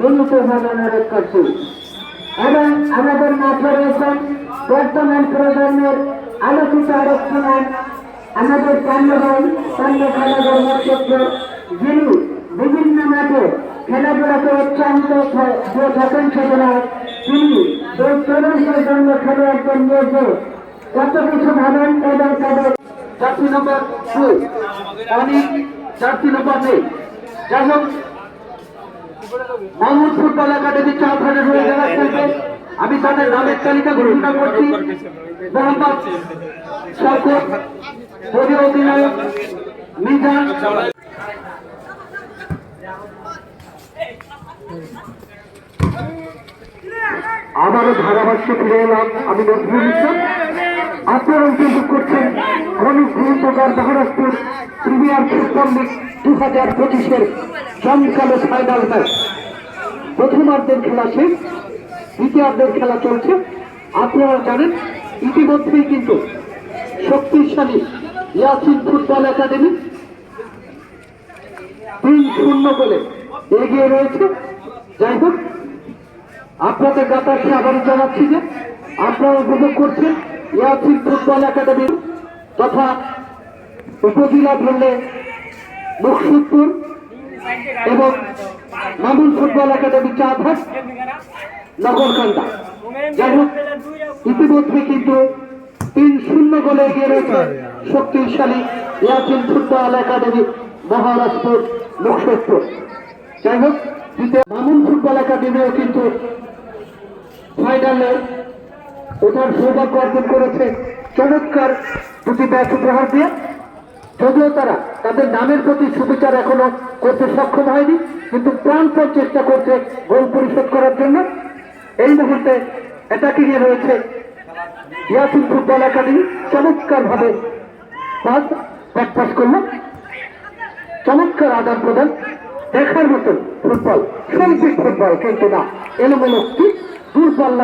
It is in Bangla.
বিনীতভাবে অনুরোধ করছি এবং আমাদের মাঠে রয়েছেন বর্তমান প্রজন্মের আলোচিত আরেকটি নাম আমাদের পান্ডবাই পান্ড খেলাধুলার নক্ষত্র যিনি বিভিন্ন মাঠে খেলাধুলাকে উৎসাহিত দিয়ে থাকেন সেজন্য তিনি এই তরুণ প্রজন্ম খেলোয়াড়দের নিয়ে যে কত কিছু ভাবেন এবং তাদের জার্সি নম্বর দুই। অনিক জার্সি নম্বর নেই। যাই হোক মাহমুদ ফুটবল একাডেমি চার ভাগে হয়ে যারা খেলবে আমি তাদের নামের তালিকা ঘোষণা করছি। মোহাম্মদ শওকত পরি অধিনায়ক মিজান। আবারও ধারাভাষ্য ফিরে এলাম। আমি নজরুল ইসলাম। আপনারা উপভোগ করছেন অনেক গুরুত্বকার মহারাষ্ট্র প্রিমিয়ার ফুটবল লিগ দু হাজার পঁচিশের জমকালো ফাইনাল ম্যাচ প্রথমার্ধের খেলা শেষ, দ্বিতীয়ার্ধের খেলা চলছে। আপনারা জানেন, ইতিমধ্যেই কিন্তু শক্তিশালী ইয়াসিন ফুটবল একাডেমি তিন শূন্য বলে এগিয়ে রয়েছে। যাই হোক, আপনাদের কাছে আবার জানাচ্ছি যে আপনারা উপভোগ করছেন ইয়াসিন ফুটবল একাডেমি তথা উপজেলা ধরলে মুকসুদপুর এবং মামুন ফুটবল একাডেমি চাঁদহাট নগরকান্দা যাই হোক, ইতিমধ্যে কিন্তু তিন শূন্য গোলে এগিয়ে রয়েছে শক্তিশালী ইয়াসিন ফুটবল একাডেমি মহারাষ্ট্র মুকসুদপুর যাই হোক মামুন ফুটবল একাডেমিও কিন্তু ফাইনালে ওঠার সৌভাগ্য অর্জন করেছে। চমৎকার দুটি ম্যাচ উপহার দিয়ে। যদিও তারা তাদের নামের প্রতি সুবিচার এখনও করতে সক্ষম হয়নি, কিন্তু প্রাণপণ চেষ্টা করছে গোল পরিশোধ করার জন্য। এই মুহূর্তে অ্যাটাকিং এ রয়েছে ইয়াসিন ফুটবল একাডেমি। চমৎকার ভাবে পাস ব্যাক পাস করল। চমৎকার আদান প্রদান। দেখার মতন ফুটবল, শৈল্পিক ফুটবল, কিন্তু না। এলোমেলো কি? দূরপাল্লা